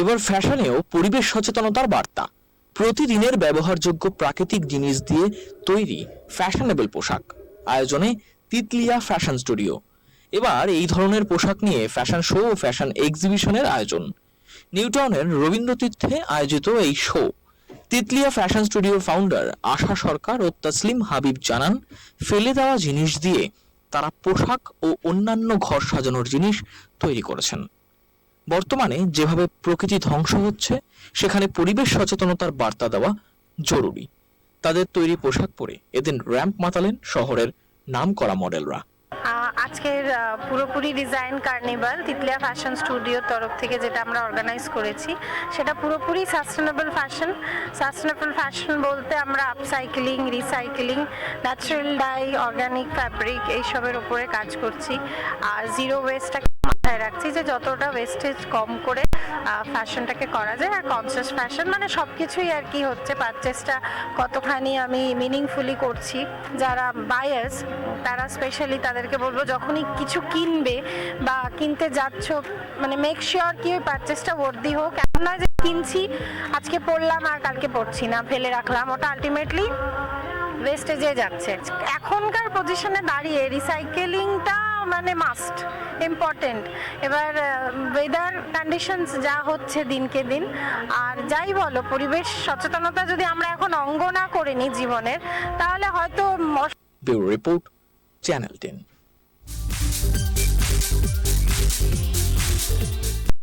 এবার ফ্যাশনেও পরিবেশ সচেতনতার বার্তা। প্রতিদিনের ব্যবহারযোগ্য প্রাকৃতিক জিনিস দিয়ে তৈরি ফ্যাশনেবল পোশাক। আয়োজনে তিতলিয়া ফ্যাশন স্টুডিও। এবার এই ধরনের পোশাক নিয়ে ফ্যাশন শো ও ফ্যাশন এক্সিবিশনের আয়োজন। নিউটাউনের রবীন্দ্রতীর্থে আয়োজিত এই শো। তিতলিয়া ফ্যাশন স্টুডিওর ফাউন্ডার আশা সরকার ও তসলিম হাবিব জানান, ফেলে দেওয়া জিনিস দিয়ে তারা পোশাক ও অন্যান্য ঘর সাজানোর জিনিস তৈরি করেছেন। বর্তমানে যেভাবে প্রকৃতি ধ্বংস হচ্ছে, সেখানে পরিবেশ সচেতনতার বার্তা দেওয়া জরুরি। তাদের তৈরি পোশাক পরে এদিন র্যাম্প মাতালেন শহরের নাম করা মডেলরা আজকের পুরোপুরি ডিজাইন কার্নিভাল, তিতলিয়া ফ্যাশন স্টুডিওর তরফ থেকে যেটা আমরা অর্গানাইজ করেছি, সেটা পুরোপুরি সাস্টেনেবল ফ্যাশন সাস্টেনেবল ফ্যাশন বলতে আমরা upcycling recycling natural dye organic fabric এইসবের উপরে কাজ করছি। আর জিরো ওয়েস্টটাকে মাথায় রাখছি যে যতটা ওয়েস্টেজ কম করে ফ্যাশনটাকে করা যায় আর কনসিয়াস ফ্যাশন মানে সব কিছুই আর কি হচ্ছে। পারচেসটা কতখানি আমি মিনিংফুলি করছি। যারা বায়ার্স তারা স্পেশালি তাদেরকে বলব, যখনই কিছু কিনবে বা কিনতে যাচ্ছ মানে মেক শিওর কি ওই পারচেসটা ওর্দি হোক। এমন নয় যে কিনছি, আজকে পড়লাম আর কালকে পড়ছি না, ফেলে রাখলাম। ওটা আলটিমেটলি ওয়েস্টেজে যাচ্ছে। এখনকার পজিশনে দাঁড়িয়ে রিসাইকেলিংটা মানে মাস্ট ইম্পর্টেন্ট এবার ওয়েদার কন্ডিশনস যা হচ্ছে দিনকে দিন, আর যাই বলো, পরিবেশ সচেতনতা যদি আমরা এখন অঙ্গ না করে নিই জীবনের, তাহলে হয়তো রিপোর্ট, চ্যানেল টেন।